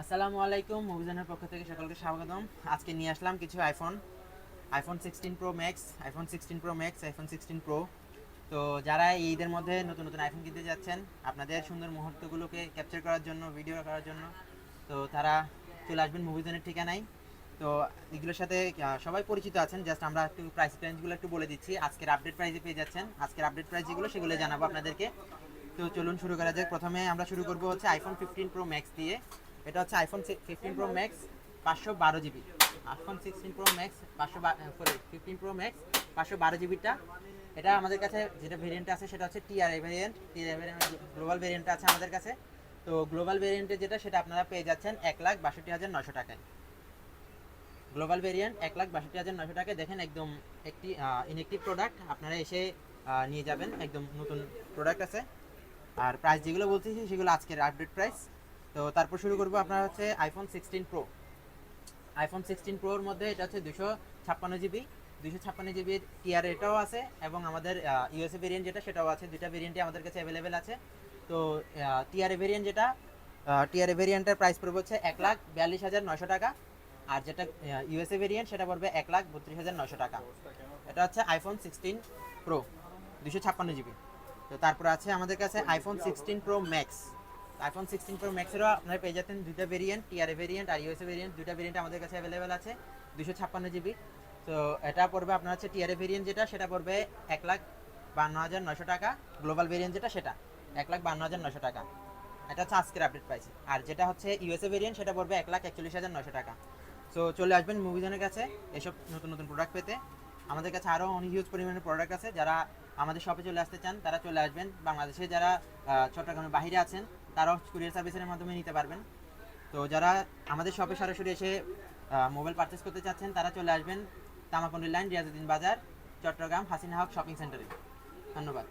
আসসালামু আলাইকুম, মুভিজনের পক্ষ থেকে সকলকে স্বাগতম। আজকে নিয়ে আসলাম কিছু iPhone iPhone sixteen pro max iPhone sixteen pro max iPhone sixteen pro তো যারা এই ঈদের মধ্যে নতুন নতুন আইফোন কিনতে যাচ্ছেন, আপনাদের সুন্দর মুহূর্তগুলোকে ক্যাপচার করার জন্য ভিডিও করার জন্য, তো তারা চলে আসবেন মুভিজনের ঠিকানায়। তো এগুলোর সাথে সবাই পরিচিত আছেন জাস্ট আমরা একটু প্রাইস রেঞ্জগুলো একটু বলে দিচ্ছি। আজকের আপডেট প্রাইসে পেয়ে যাচ্ছেন। আজকের আপডেট প্রাইস যেগুলো, সেগুলো জানাব আপনাদেরকে। তো চলুন শুরু করা যাক। প্রথমে আমরা শুরু করব হচ্ছে আইফোন ফিফটিন প্রো ম্যাক্স দিয়ে। এটা হচ্ছে আইফোন ফিফটিন প্রো ম্যাক্স পাঁচশো বারো GB iPhone sixteen pro max পাঁচশো সরি ফিফটিন প্রো ম্যাক্স পাঁচশো বারো জিবিটা এটা আমাদের কাছে যেটা ভেরিয়েন্ট আছে, সেটা হচ্ছে TRI variant TRI variant global variant আছে আমাদের কাছে। তো গ্লোবাল ভেরিয়েন্টে যেটা, সেটা আপনারা পেয়ে যাচ্ছেন এক লাখ বাষট্টি হাজার নশো টাকায়। গ্লোবাল ভেরিয়েন্ট এক লাখ বাষট্টি হাজার নশো টাকায় দেখেন একদম একটি ইনেকটিভ প্রোডাক্ট আপনারা এসে নিয়ে যাবেন। একদম নতুন প্রোডাক্ট আছে। আর প্রাইস যেগুলো বলতেছি, সেগুলো আজকের আপডেট প্রাইস তো তারপর শুরু করব আপনার হচ্ছে iPhone sixteen pro iPhone sixteen প্রোর মধ্যে এটা হচ্ছে দুশো ছাপ্পান্ন জিবি দুশো ছাপ্পান্ন জিবির টিআর এটাও আছে এবং আমাদের ইউএসএ ভেরিয়েন্ট যেটা, সেটাও আছে। দুইটা ভেরিয়েন্টই আমাদের কাছে অ্যাভেলেবেল আছে। তো টিআরএ ভেরিয়েন্ট যেটা টিআরএ ভেরিয়েন্টের প্রাইস পড়বে হচ্ছে এক লাখ বিয়াল্লিশ হাজার নশো টাকা। আর যেটা ইউএসএ ভেরিয়েন্ট সেটা পড়বে এক লাখ বত্রিশ হাজার নশো টাকা। এটা হচ্ছে আইফোন সিক্সটিন প্রো দুশো ছাপ্পান্ন জিবি তো তারপর আছে আমাদের কাছে iPhone sixteen pro max iPhone sixteen pro ম্যাক্সেরও আপনারা পেয়ে যাচ্ছেন দুইটা ভেরিয়েন্ট টিআরএ ভেরিয়েন্ট আর ইউএসএ ভেরিয়েন্ট দুইটা ভেরিয়েন্ট আমাদের কাছে অ্যাভেলেবেল আছে দুশো ছাপ্পান্ন জিবি তো এটা পড়বে আপনার হচ্ছে টিআরএ ভেরিয়েন্ট যেটা, সেটা পড়বে এক লাখ বান্ন হাজার নশো টাকা। গ্লোবাল ভেরিয়েন্ট যেটা, সেটা এক লাখ বান্ন হাজার নশো টাকা। এটা হচ্ছে আজকের আপডেট প্রাইস আর যেটা হচ্ছে ইউএসএ ভেরিয়েন্ট সেটা পড়বে এক লাখ একচল্লিশ হাজার নশো টাকা। সো চলে আসবেন মুভিজনের কাছে, এসব নতুন নতুন প্রোডাক্ট পেতে। আমাদের কাছে আরও অনেক হিউজ পরিমাণে প্রোডাক্ট আছে। যারা আমাদের শপে চলে আসতে চান, তারা চলে আসবেন। বাংলাদেশে যারা চট্টগ্রামের বাইরে আছেন, তারাও কুরিয়ার সার্ভিসের মাধ্যমে নিতে পারবেন। তো যারা আমাদের শপে সরাসরি এসে মোবাইল পারচেস করতে চাচ্ছেন, তারা চলে আসবেন তামাকুন্ডি লাইন রিয়াজুদ্দিন বাজার, চট্টগ্রাম হাসিনা হক শপিং সেন্টারে ধন্যবাদ।